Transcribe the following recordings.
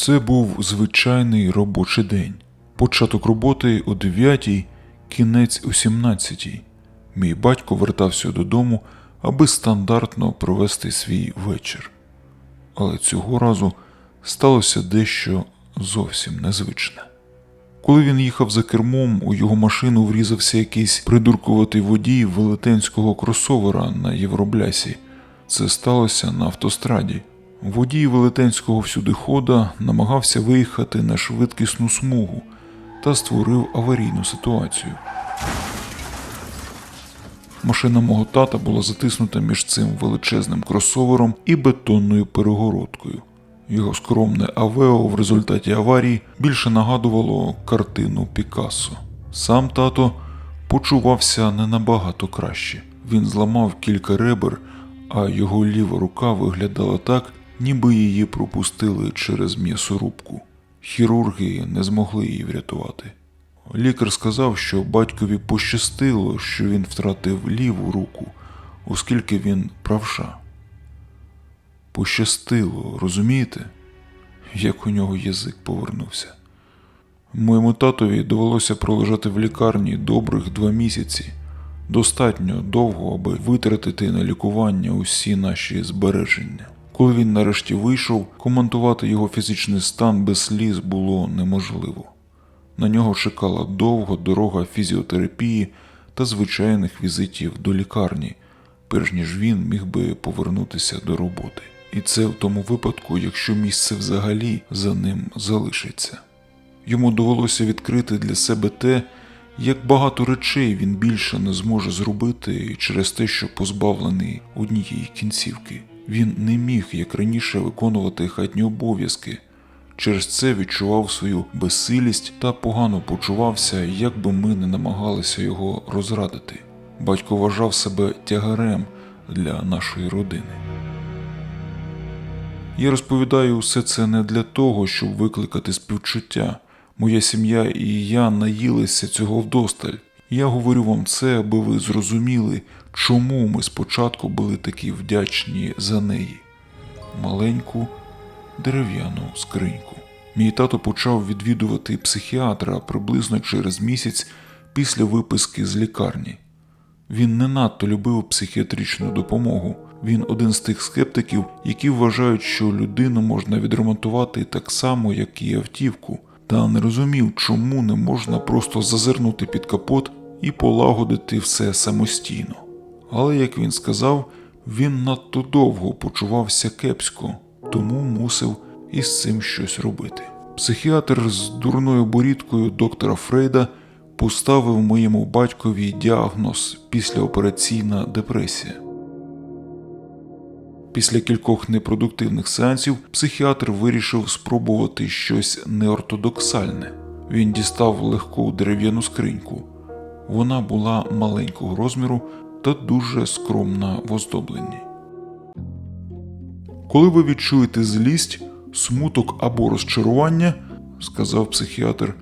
Це був звичайний робочий день. Початок роботи о 9, кінець о 17. Мій батько вертався додому, аби стандартно провести свій вечір. Але цього разу сталося дещо зовсім незвичне. Коли він їхав за кермом, у його машину врізався якийсь придуркуватий водій велетенського кросовера на Євроблясі. Це сталося на автостраді. Водій велетенського всюдихода намагався виїхати на швидкісну смугу та створив аварійну ситуацію. Машина мого тата була затиснута між цим величезним кросовером і бетонною перегородкою. Його скромне Авео в результаті аварії більше нагадувало картину Пікассо. Сам тато почувався не набагато краще. Він зламав кілька ребер, а його ліва рука виглядала так, ніби її пропустили через м'ясорубку. Хірурги не змогли її врятувати. Лікар сказав, що батькові пощастило, що він втратив ліву руку, оскільки він правша. Пощастило, розумієте? Як у нього язик повернувся. Моєму татові довелося пролежати в лікарні добрих два місяці. Достатньо довго, аби витратити на лікування усі наші збереження. Коли він нарешті вийшов, коментувати його фізичний стан без сліз було неможливо. На нього чекала довга дорога фізіотерапії та звичайних візитів до лікарні, перш ніж він міг би повернутися до роботи. І це в тому випадку, якщо місце взагалі за ним залишиться. Йому довелося відкрити для себе те, як багато речей він більше не зможе зробити через те, що позбавлений однієї кінцівки. Він не міг, як раніше, виконувати хатні обов'язки. Через це відчував свою безсилість та погано почувався, як би ми не намагалися його розрадити. Батько вважав себе тягарем для нашої родини. Я розповідаю усе це не для того, щоб викликати співчуття. Моя сім'я і я наїлися цього вдосталь. Я говорю вам це, аби ви зрозуміли, чому ми спочатку були такі вдячні за неї. Маленьку дерев'яну скриньку. Мій тато почав відвідувати психіатра приблизно через місяць після виписки з лікарні. Він не надто любив психіатричну допомогу. Він один з тих скептиків, які вважають, що людину можна відремонтувати так само, як і автівку, та не розумів, чому не можна просто зазирнути під капот і полагодити все самостійно. Але, як він сказав, він надто довго почувався кепсько, тому мусив із цим щось робити. Психіатр з дурною борідкою доктора Фрейда поставив моєму батькові діагноз післяопераційна депресія. Після кількох непродуктивних сеансів психіатр вирішив спробувати щось неортодоксальне. Він дістав легку дерев'яну скриньку. Вона була маленького розміру та дуже скромна в оздобленні. Коли ви відчуєте злість, смуток або розчарування, сказав психіатр,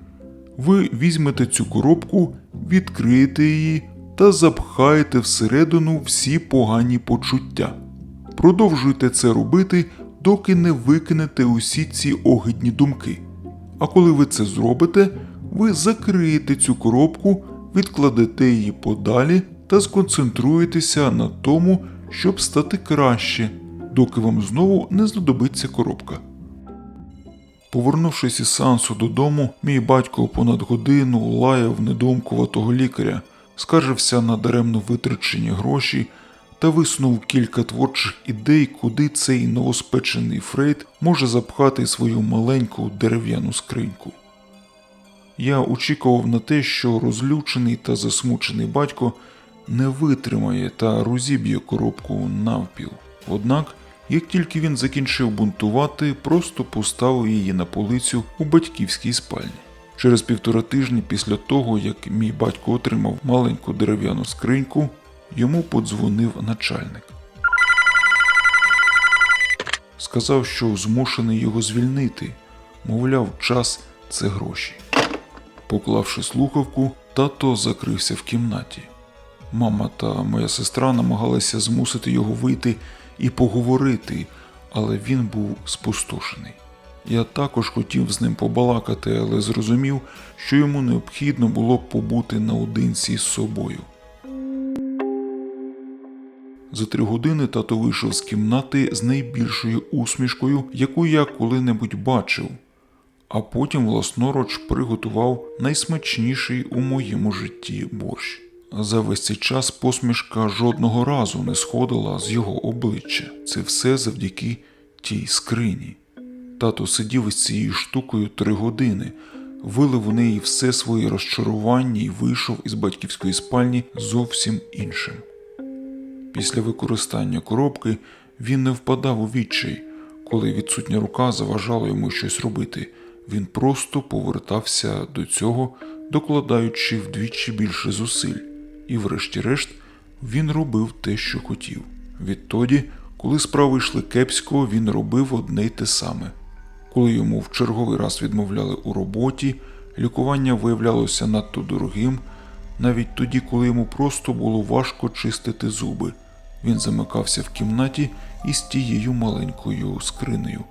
ви візьмете цю коробку, відкриєте її та запхаєте всередину всі погані почуття. Продовжуйте це робити, доки не викинете усі ці огидні думки. А коли ви це зробите, ви закриєте цю коробку, відкладете її подалі та сконцентруєтеся на тому, щоб стати краще, доки вам знову не знадобиться коробка. Повернувшись із сеансу додому, мій батько понад годину лаяв недоумкуватого лікаря, скаржився на даремно витрачені гроші та висунув кілька творчих ідей, куди цей новоспечений Фрейд може запхати свою маленьку дерев'яну скриньку. Я очікував на те, що розлючений та засмучений батько не витримає та розіб'є коробку навпіл. Однак, як тільки він закінчив бунтувати, просто поставив її на полицю у батьківській спальні. Через півтора тижні після того, як мій батько отримав маленьку дерев'яну скриньку, йому подзвонив начальник. Сказав, що змушений його звільнити, мовляв, час це гроші. Поклавши слухавку, тато закрився в кімнаті. Мама та моя сестра намагалися змусити його вийти і поговорити, але він був спустошений. Я також хотів з ним побалакати, але зрозумів, що йому необхідно було б побути наодинці з собою. За три години тато вийшов з кімнати з найбільшою усмішкою, яку я коли-небудь бачив, а потім власноруч приготував найсмачніший у моєму житті борщ. За весь цей час посмішка жодного разу не сходила з його обличчя. Це все завдяки тій скрині. Тато сидів із цією штукою три години, вилив у неї все своє розчарування і вийшов із батьківської спальні зовсім іншим. Після використання коробки він не впадав у відчай, коли відсутня рука заважала йому щось робити. Він просто повертався до цього, докладаючи вдвічі більше зусиль, і, врешті-решт, він робив те, що хотів. Відтоді, коли справи йшли кепсько, він робив одне й те саме. Коли йому в черговий раз відмовляли у роботі, лікування виявлялося надто дорогим, навіть тоді, коли йому просто було важко чистити зуби. Він замикався в кімнаті із тією маленькою скринею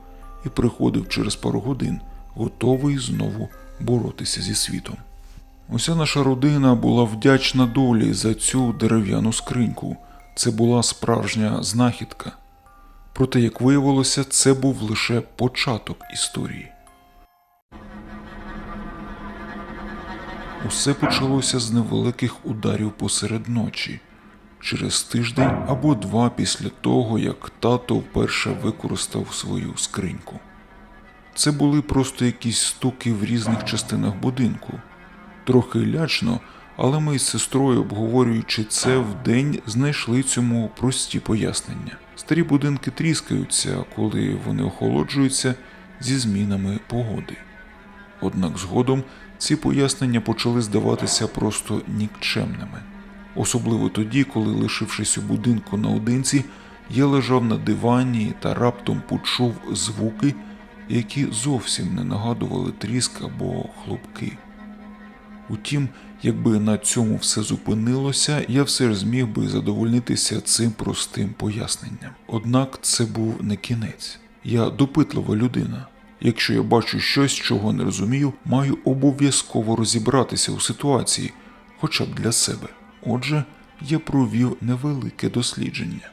і приходив через пару годин, готовий знову боротися зі світом. Уся наша родина була вдячна долі за цю дерев'яну скриньку. Це була справжня знахідка. Проте, як виявилося, це був лише початок історії. Усе почалося з невеликих ударів посеред ночі, через тиждень або два після того, як тато вперше використав свою скриньку. Це були просто якісь стуки в різних частинах будинку. Трохи лячно, але ми з сестрою, обговорюючи це вдень, знайшли цьому прості пояснення. Старі будинки тріскаються, коли вони охолоджуються зі змінами погоди. Однак згодом ці пояснення почали здаватися просто нікчемними, особливо тоді, коли, лишившись у будинку наодинці, я лежав на дивані та раптом почув звуки, які зовсім не нагадували тріск або хлопки. Утім, якби на цьому все зупинилося, я все ж зміг би задовольнитися цим простим поясненням. Однак це був не кінець. Я допитлива людина. Якщо я бачу щось, чого не розумію, маю обов'язково розібратися у ситуації, хоча б для себе. Отже, я провів невелике дослідження.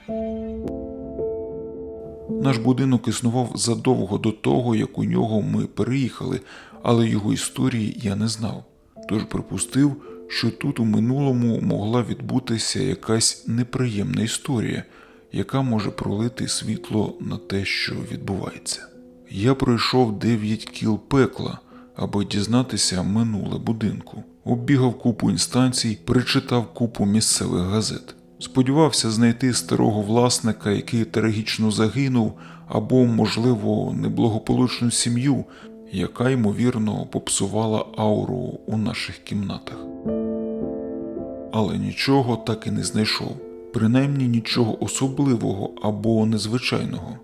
Наш будинок існував задовго до того, як у нього ми переїхали, але його історії я не знав. Тож припустив, що тут у минулому могла відбутися якась неприємна історія, яка може пролити світло на те, що відбувається. Я пройшов дев'ять кіл пекла, аби дізнатися минуле будинку. Оббігав купу інстанцій, перечитав купу місцевих газет. Сподівався знайти старого власника, який трагічно загинув, або, можливо, неблагополучну сім'ю, яка ймовірно попсувала ауру у наших кімнатах. Але нічого так і не знайшов, принаймні нічого особливого або незвичайного.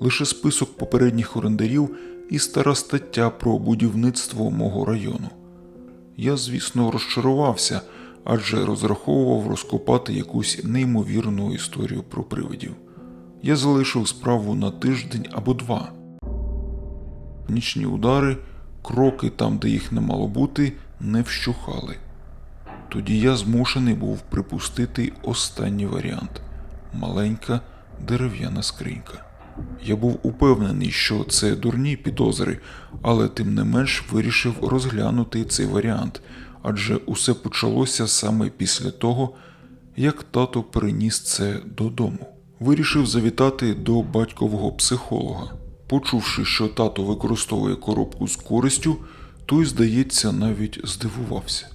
Лише список попередніх орендарів і стара стаття про будівництво мого району. Я, звісно, розчарувався, адже розраховував розкопати якусь неймовірну історію про привидів. Я залишив справу на тиждень або два. Нічні удари, кроки там, де їх не мало бути, не вщухали. Тоді я змушений був припустити останній варіант маленька дерев'яна скринька. Я був упевнений, що це дурні підозри, але тим не менш вирішив розглянути цей варіант, адже усе почалося саме після того, як тато переніс це додому. Вирішив завітати до батькового психолога. Почувши, що тато використовує коробку з користю, той, здається, навіть здивувався.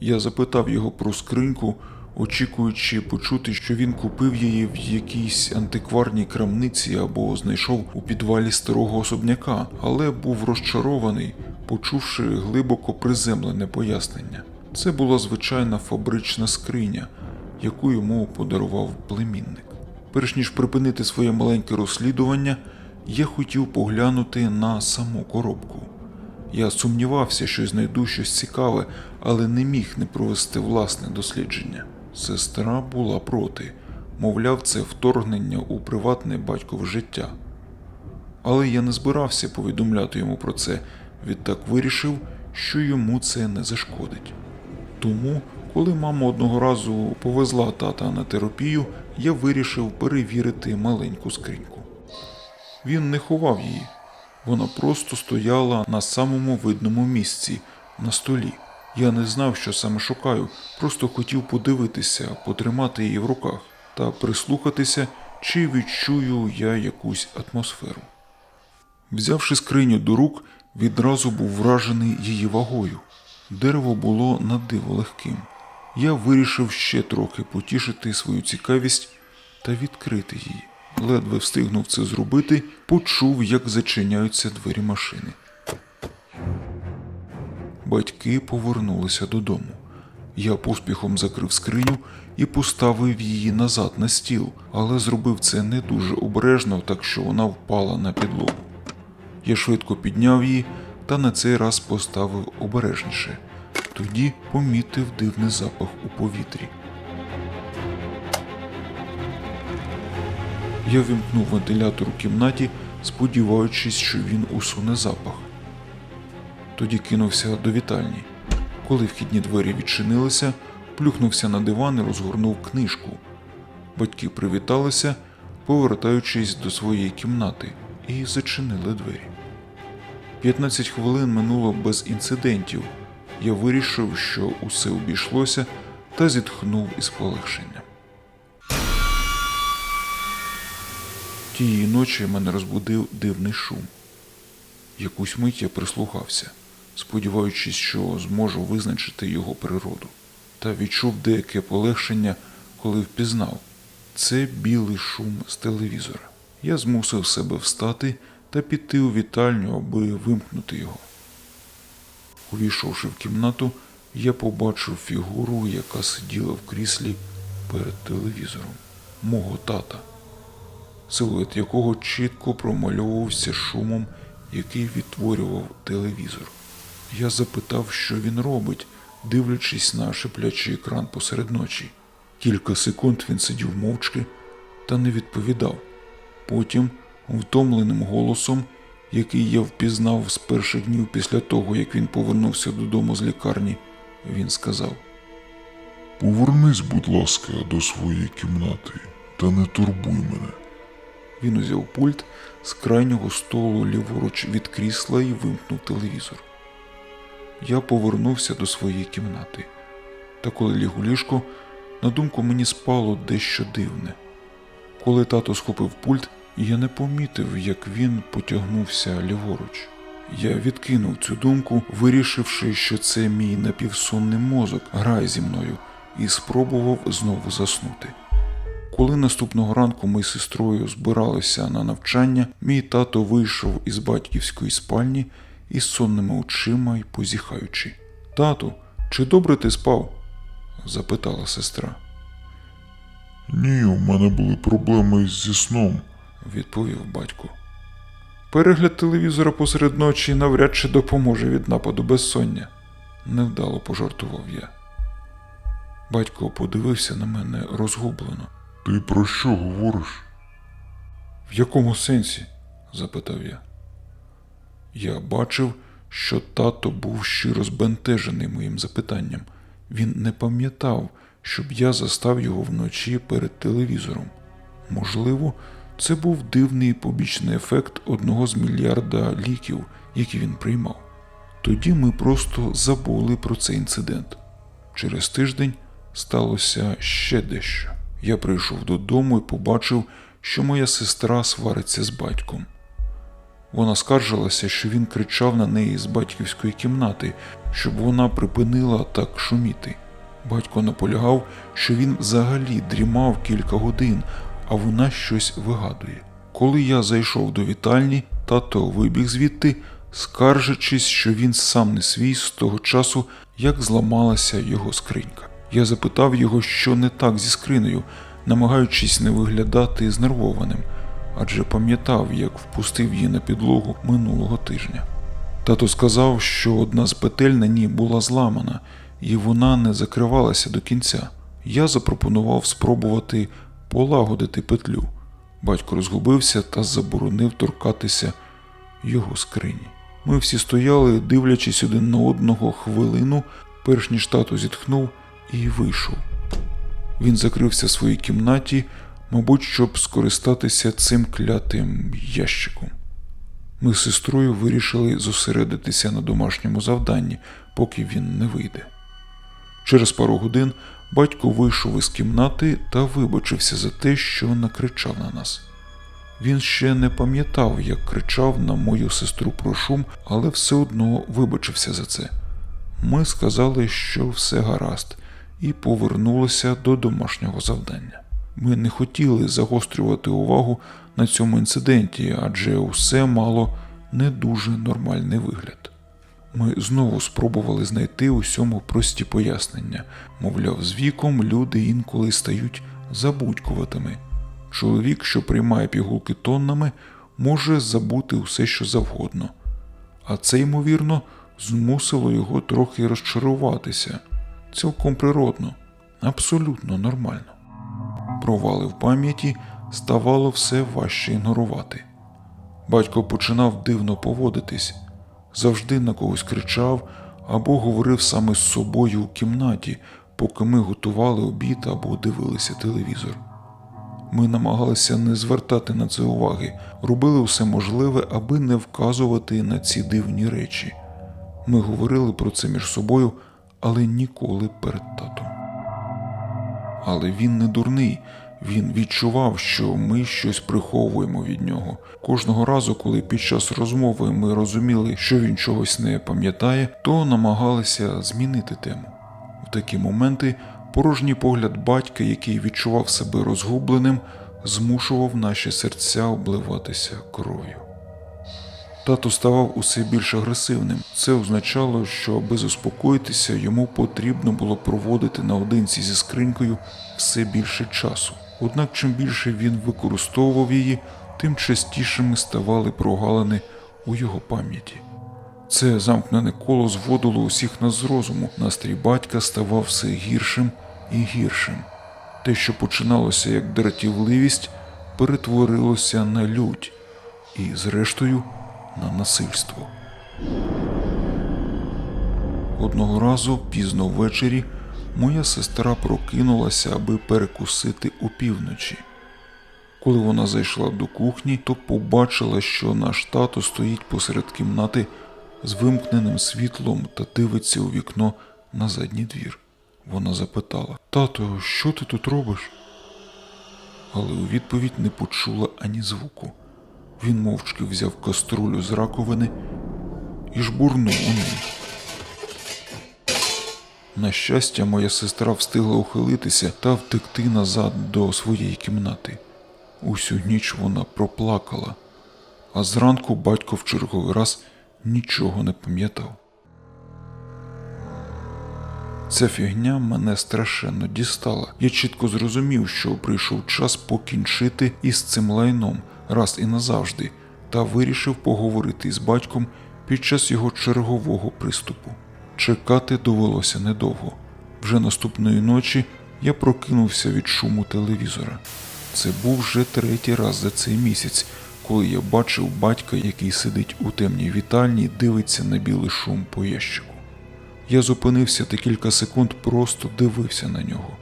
Я запитав його про скриньку, очікуючи почути, що він купив її в якійсь антикварній крамниці або знайшов у підвалі старого особняка, але був розчарований, почувши глибоко приземлене пояснення. Це була звичайна фабрична скриня, яку йому подарував племінник. Перш ніж припинити своє маленьке розслідування, я хотів поглянути на саму коробку. Я сумнівався, що знайду щось цікаве, але не міг не провести власне дослідження. Сестра була проти, мовляв, це вторгнення у приватне батькове життя. Але я не збирався повідомляти йому про це, відтак вирішив, що йому це не зашкодить. Тому, коли мама одного разу повезла тата на терапію, я вирішив перевірити маленьку скриньку. Він не ховав її, вона просто стояла на самому видному місці на столі. Я не знав, що саме шукаю, просто хотів подивитися, потримати її в руках та прислухатися, чи відчую я якусь атмосферу. Взявши скриню до рук, відразу був вражений її вагою. Дерево було на диво легким. Я вирішив ще трохи потішити свою цікавість та відкрити її. Ледве встигнув це зробити, почув, як зачиняються двері машини. Батьки повернулися додому. Я поспіхом закрив скриню і поставив її назад на стіл, але зробив це не дуже обережно, так що вона впала на підлогу. Я швидко підняв її та на цей раз поставив обережніше. Тоді помітив дивний запах у повітрі. Я вимкнув вентилятор у кімнаті, сподіваючись, що він усуне запах. Тоді кинувся до вітальні. Коли вхідні двері відчинилися, плюхнувся на диван і розгорнув книжку. Батьки привіталися, повертаючись до своєї кімнати, і зачинили двері. 15 хвилин минуло без інцидентів. Я вирішив, що усе обійшлося, та зітхнув із полегшенням. Тієї ночі мене розбудив дивний шум. Якусь мить я прислухався, сподіваючись, що зможу визначити його природу, та відчув деяке полегшення, коли впізнав це білий шум з телевізора. Я змусив себе встати та піти у вітальню, аби вимкнути його. Увійшовши в кімнату, я побачив фігуру, яка сиділа в кріслі перед телевізором мого тата, силует якого чітко промальовувався шумом, який відтворював телевізор. Я запитав, що він робить, дивлячись на шиплячий екран посеред ночі. Кілька секунд він сидів мовчки та не відповідав. Потім, втомленим голосом, який я впізнав з перших днів після того, як він повернувся додому з лікарні, він сказав: Повернись, будь ласка, до своєї кімнати та не турбуй мене. Він узяв пульт з крайнього столу ліворуч від крісла і вимкнув телевізор. Я повернувся до своєї кімнати. Та коли ліг у ліжко, на думку мені спало дещо дивне. Коли тато схопив пульт, я не помітив, як він потягнувся ліворуч. Я відкинув цю думку, вирішивши, що це мій напівсонний мозок грає зі мною, і спробував знову заснути. Коли наступного ранку ми з сестрою збиралися на навчання, мій тато вийшов із батьківської спальні із сонними очима й позіхаючи. Тату, чи добре ти спав? запитала сестра. Ні, у мене були проблеми зі сном. відповів батько. Перегляд телевізора посеред ночі навряд чи допоможе від нападу безсоння, невдало пожартував я. Батько подивився на мене розгублено. Ти про що говориш? В якому сенсі? запитав я. Я бачив, що тато був щиро збентежений моїм запитанням. Він не пам'ятав, щоб я застав його вночі перед телевізором. Можливо, це був дивний побічний ефект одного з мільярда ліків, які він приймав. Тоді ми просто забули про цей інцидент. Через тиждень сталося ще дещо. Я прийшов додому і побачив, що моя сестра свариться з батьком. Вона скаржилася, що він кричав на неї з батьківської кімнати, щоб вона припинила так шуміти. Батько наполягав, що він взагалі дрімав кілька годин, а вона щось вигадує. Коли я зайшов до вітальні, тато вибіг звідти, скаржачись, що він сам не свій з того часу, як зламалася його скринька. Я запитав його, що не так зі скринею, намагаючись не виглядати знервованим, адже пам'ятав, як впустив її на підлогу минулого тижня. Тато сказав, що одна з петель на ній була зламана, і вона не закривалася до кінця. Я запропонував спробувати полагодити петлю, Батько розгубився та заборонив торкатися його скрині. Ми всі стояли, дивлячись один на одного хвилину, перш ніж тато зітхнув і вийшов. Він закрився в своїй кімнаті, мабуть, щоб скористатися цим клятим ящиком. Ми з сестрою вирішили зосередитися на домашньому завданні, поки він не вийде. Через пару годин батько вийшов із кімнати та вибачився за те, що накричав на нас. Він ще не пам'ятав, як кричав на мою сестру про шум, але все одно вибачився за це. Ми сказали, що все гаразд, і повернулися до домашнього завдання. Ми не хотіли загострювати увагу на цьому інциденті, адже усе мало не дуже нормальний вигляд. Ми знову спробували знайти усьому прості пояснення. Мовляв, з віком люди інколи стають забудькуватими. Чоловік, що приймає пігулки тоннами, може забути усе, що завгодно. А це, ймовірно, змусило його трохи розчаруватися. Цілком природно, абсолютно нормально. Провали в пам'яті ставало все важче ігнорувати. Батько починав дивно поводитись, завжди на когось кричав або говорив саме з собою у кімнаті, поки ми готували обід або дивилися телевізор. Ми намагалися не звертати на це уваги, робили все можливе, аби не вказувати на ці дивні речі. Ми говорили про це між собою, але ніколи перед татом. Але він не дурний. Він відчував, що ми щось приховуємо від нього. Кожного разу, коли під час розмови ми розуміли, що він чогось не пам'ятає, то намагалися змінити тему. В такі моменти порожній погляд батька, який відчував себе розгубленим, змушував наші серця обливатися кров'ю. Тато ставав усе більш агресивним. Це означало, що аби заспокоїтися, йому потрібно було проводити наодинці зі скринькою все більше часу. Однак, чим більше він використовував її, тим частішими ставали прогалини у його пам'яті. Це замкнене коло зводило усіх нас з розуму. Настрій батька ставав все гіршим і гіршим. Те, що починалося як дратівливість, перетворилося на лють і, зрештою, на насильство. Одного разу пізно ввечері моя сестра прокинулася, аби перекусити опівночі. Коли вона зайшла до кухні, то побачила, що наш тато стоїть посеред кімнати з вимкненим світлом та дивиться у вікно на задній двір. Вона запитала: Тато, що ти тут робиш? Але у відповідь не почула ані звуку. Він мовчки взяв каструлю з раковини і жбурнув у неї. На щастя, моя сестра встигла ухилитися та втекти назад до своєї кімнати. Усю ніч вона проплакала, а зранку батько в черговий раз нічого не пам'ятав. Ця фігня мене страшенно дістала. Я чітко зрозумів, що прийшов час покінчити із цим лайном раз і назавжди, та вирішив поговорити з батьком під час його чергового приступу. Чекати довелося недовго. Вже наступної ночі я прокинувся від шуму телевізора. Це був вже третій раз за цей місяць, коли я бачив батька, який сидить у темній вітальні, дивиться на білий шум по ящику. Я зупинився та кілька секунд просто дивився на нього.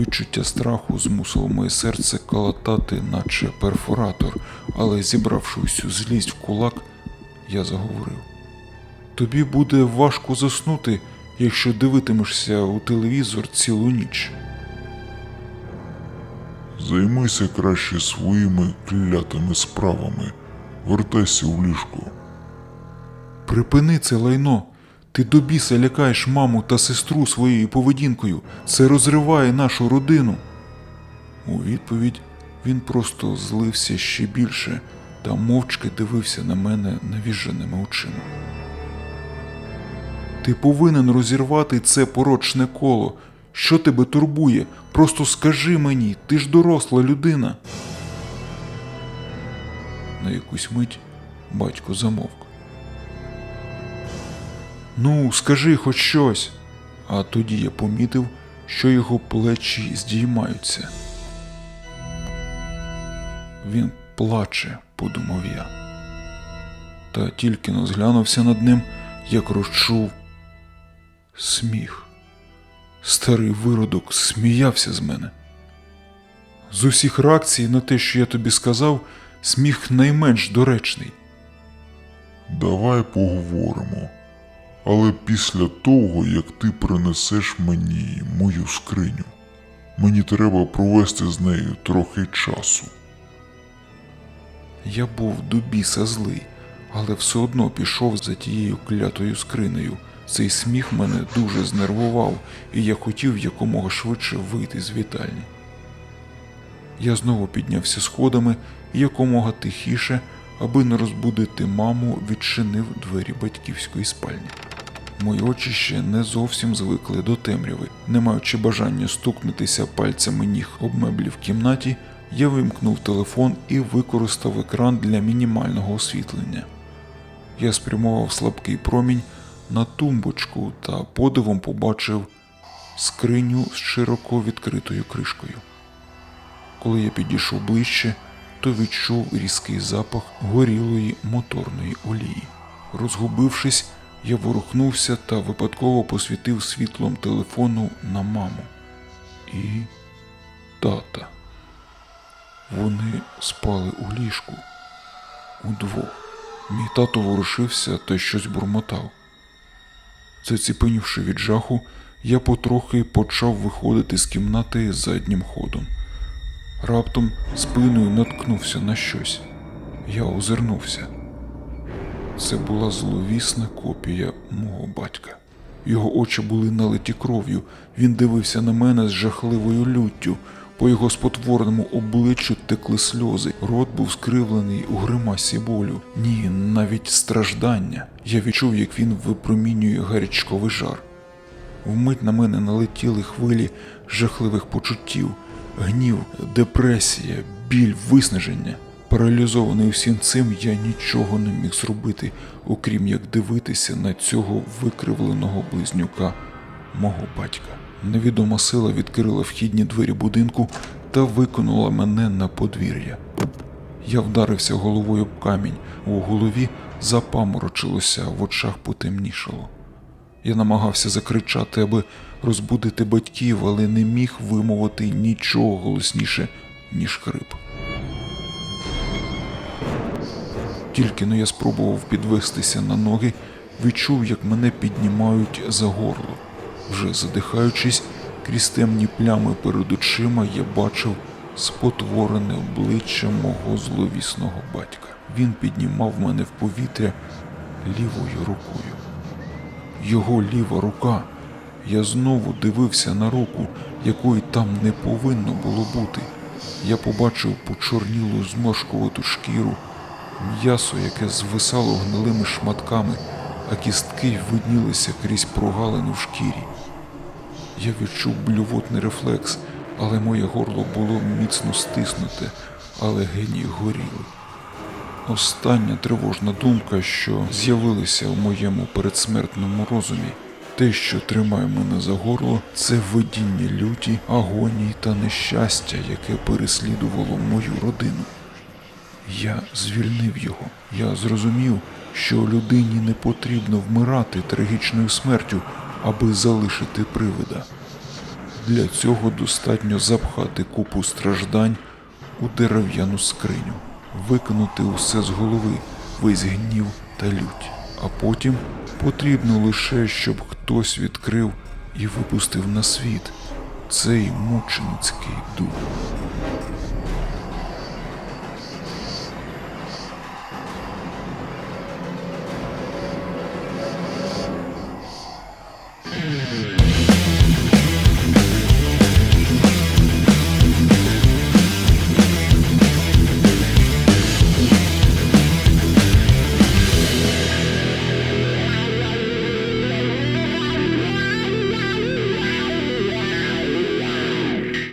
Відчуття страху змусило моє серце калатати, наче перфоратор, але зібравши всю злість в кулак, я заговорив. Тобі буде важко заснути, якщо дивитимешся у телевізор цілу ніч. Займайся краще своїми клятими справами. Вертайся в ліжко. Припини це лайно. Ти до біса лякаєш маму та сестру своєю поведінкою. Це розриває нашу родину. У відповідь він просто злився ще більше та мовчки дивився на мене навіженими очима. Ти повинен розірвати це порочне коло. Що тебе турбує? Просто скажи мені, ти ж доросла людина. На якусь мить батько замовк. Ну, скажи хоч щось. А тоді я помітив, що його плечі здіймаються. Він плаче, подумав я. Та тільки но зглянувся над ним, як розчув сміх. Старий виродок сміявся з мене. З усіх реакцій на те, що я тобі сказав, сміх найменш доречний. Давай поговоримо. Але після того, як ти принесеш мені мою скриню, мені треба провести з нею трохи часу. Я був до біса злий, але все одно пішов за тією клятою скринею. Цей сміх мене дуже знервував, і я хотів якомога швидше вийти з вітальні. Я знову піднявся сходами якомога тихіше, аби не розбудити маму, відчинив двері батьківської спальні. Мої очі ще не зовсім звикли до темряви. Не маючи бажання стукнутися пальцями ніг об меблі в кімнаті, я вимкнув телефон і використав екран для мінімального освітлення. Я спрямував слабкий промінь на тумбочку та подивом побачив скриню з широко відкритою кришкою. Коли я підійшов ближче, то відчув різкий запах горілої моторної олії. Розгубившись, я ворухнувся та випадково посвітив світлом телефону на маму і тата. Вони спали у ліжку удвох. Мій тато ворушився та щось бурмотав. Заціпенівши від жаху, я потрохи почав виходити з кімнати заднім ходом. Раптом спиною наткнувся на щось. Я озирнувся. Це була зловісна копія мого батька. Його очі були налиті кров'ю. Він дивився на мене з жахливою люттю. По його спотвореному обличчю текли сльози. Рот був скривлений у гримасі болю. Ні, навіть страждання. Я відчув, як він випромінює гарячковий жар. Вмить на мене налетіли хвилі жахливих почуттів, гнів, депресія, біль, виснаження. Паралізований всім цим, я нічого не міг зробити, окрім як дивитися на цього викривленого близнюка мого батька. Невідома сила відкрила вхідні двері будинку та викинула мене на подвір'я. Я вдарився головою об камінь, у голові запаморочилося, в очах потемнішало. Я намагався закричати, аби розбудити батьків, але не міг вимовити нічого голосніше, ніж хрип. Тільки но я спробував підвестися на ноги, відчув, як мене піднімають за горло. Вже задихаючись, крізь темні плями перед очима я бачив спотворене обличчя мого зловісного батька. Він піднімав мене в повітря лівою рукою. Його ліва рука. Я знову дивився на руку, якої там не повинно було бути. Я побачив почорнілу зморшкувату шкіру, м'ясо, яке звисало гнилими шматками, а кістки виднілися крізь прогалину в шкірі. Я відчув блювотний рефлекс, але моє горло було міцно стиснуте, а легені горіли. Остання тривожна думка, що з'явилася в моєму передсмертному розумі. Те, що тримає мене за горло, це видіння люті, агонії та нещастя, яке переслідувало мою родину. Я звільнив його. Я зрозумів, що людині не потрібно вмирати трагічною смертю, аби залишити привида. Для цього достатньо запхати купу страждань у дерев'яну скриню, викинути усе з голови, весь гнів та лють. А потім потрібно лише, щоб хтось відкрив і випустив на світ цей мученицький дух.